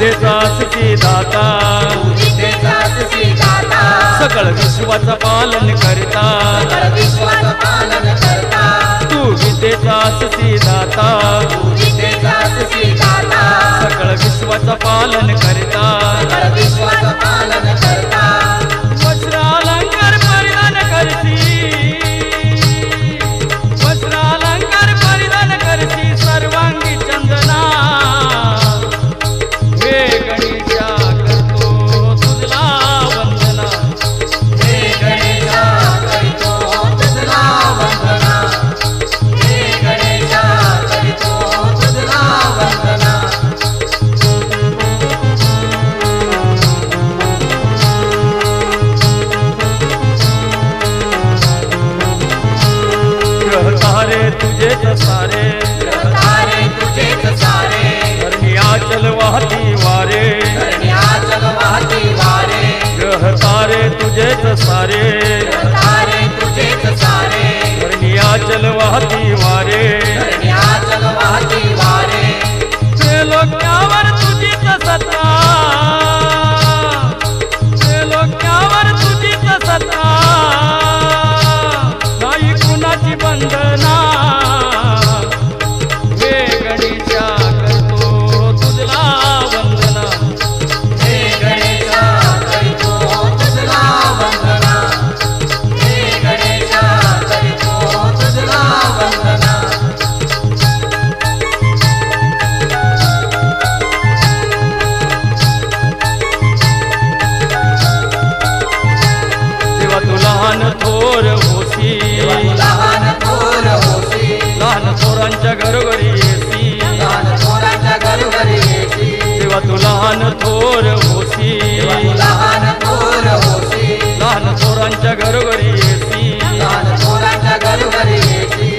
विद्येचास दाता. विद्येचास श्रीदाता सकळ विश्वाचं पालन करता. तू विद्येचास दाता. विद्येचास श्रीदाता सकळ विश्वाचं पालन करता. तुझे तो ससारे तारे तुझे तो ससारे चल वह दीवारे चल वह दीवारे ग्रह तारे तुझे तो ससारे तारे तुझे ससारे चल वह दीवारे चल वह दीवारे चलो क्या वर तुझे ससारे लहान थोर होसी लहान थोर होशी लहान थोरांच्या घरोघरी येसी लहान थोराच्या घरोघरी येशी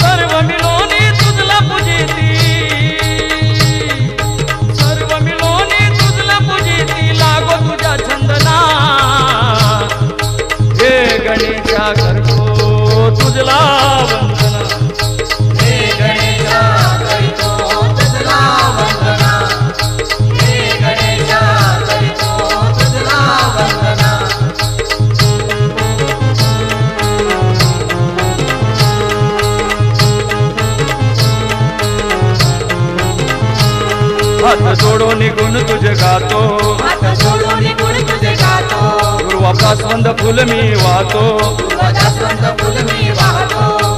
सर्व मिळोनी तुझला पूजिती. सर्व मिळोनी तुझला पूजिती. लागो तुझ्या छंदना हे गणेशा करतो तुझला हात जोडो निघून तुझे गातो. हात जोडून गुण तुझे गातो. गुरुवा प्रासवंद फुल मी वाहतो.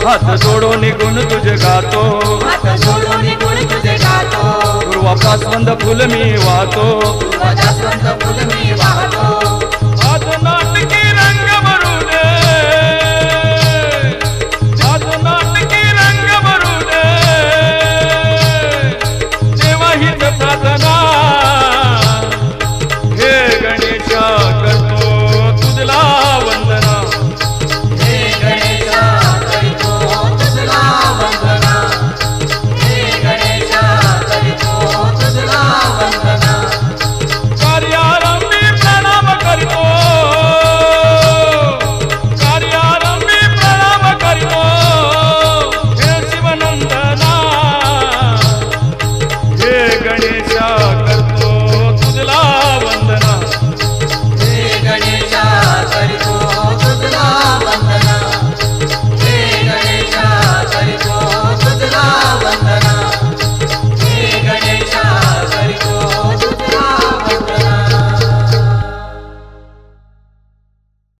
हात जोडो निघून तुझे गातो. हात जोडून गुण तुझे गातो. गुरुवा प्रासवंद फुल मी वाहतो. जास्वंत फुल मी वाहतो.